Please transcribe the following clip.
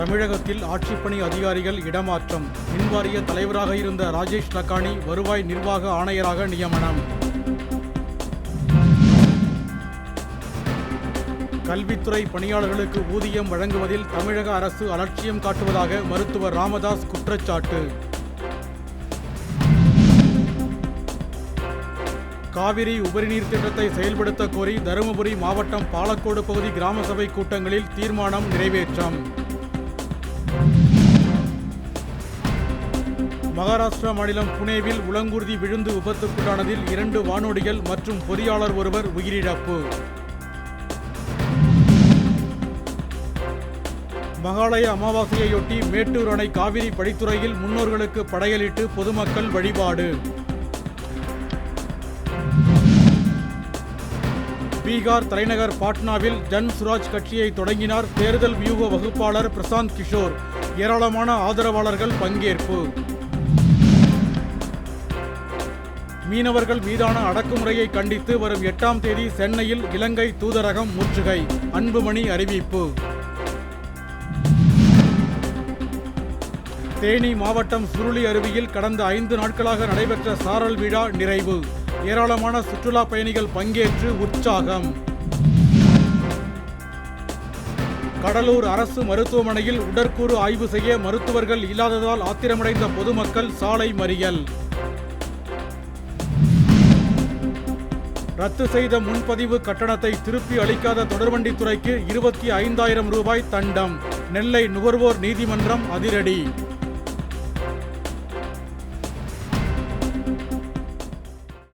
தமிழகத்தில் ஆட்சிப்பணி அதிகாரிகள் இடமாற்றம். மின்வாரிய தலைவராக இருந்த ராஜேஷ் லக்கானி வருவாய் நிர்வாக ஆணையராக நியமனம். கல்வித்துறை பணியாளர்களுக்கு ஊதியம் வழங்குவதில் தமிழக அரசு அலட்சியம் காட்டுவதாக மருத்துவர் ராமதாஸ் குற்றச்சாட்டு. காவிரி உபரிநீர் திட்டத்தை செயல்படுத்த கோரி தருமபுரி மாவட்டம் பாலக்கோடு பகுதி கிராம சபை கூட்டங்களில் தீர்மானம் நிறைவேற்றம். மகாராஷ்டிரா மாநிலம் புனேவில் உலங்குருதி விழுந்து விபத்துக்குள்ளானதில் இரண்டு வானோடிகள் மற்றும் பொறியாளர் ஒருவர் உயிரிழப்பு. மகாலய அமாவாசையையொட்டி மேட்டூர் அணை காவிரி படித்துறையில் முன்னோர்களுக்கு படையலிட்டு பொதுமக்கள் வழிபாடு. பீகார் தலைநகர் பாட்னாவில் ஜன் சுராஜ் கட்சியை தொடங்கினார் தேர்தல் வியூக வகுப்பாளர் பிரசாந்த் கிஷோர். ஏராளமான ஆதரவாளர்கள் பங்கேற்பு. மீனவர்கள் மீதான அடக்குமுறையை கண்டித்து வரும் எட்டாம் தேதி சென்னையில் இலங்கை தூதரகம் முற்றுகை. அன்புமணி அறிவிப்பு. தேனி மாவட்டம் சுருளி அருவியில் கடந்த ஐந்து நாட்களாக நடைபெற்ற சாரல் விழா நிறைவு. ஏராளமான சுற்றுலா பயணிகள் பங்கேற்று உற்சாகம். கடலூர் அரசு மருத்துவமனையில் உடற்கூறு ஆய்வு செய்ய மருத்துவர்கள் இல்லாததால் ஆத்திரமடைந்த பொதுமக்கள் சாலை மறியல். ரத்து செய்த முன்பதிவு கட்டணத்தை திருப்பி அளிக்காத தொடர்வண்டித்துறைக்கு இருபத்தி ஐந்தாயிரம் ரூபாய் தண்டம். நெல்லை நுகர்வோர் நீதிமன்றம் அதிரடி.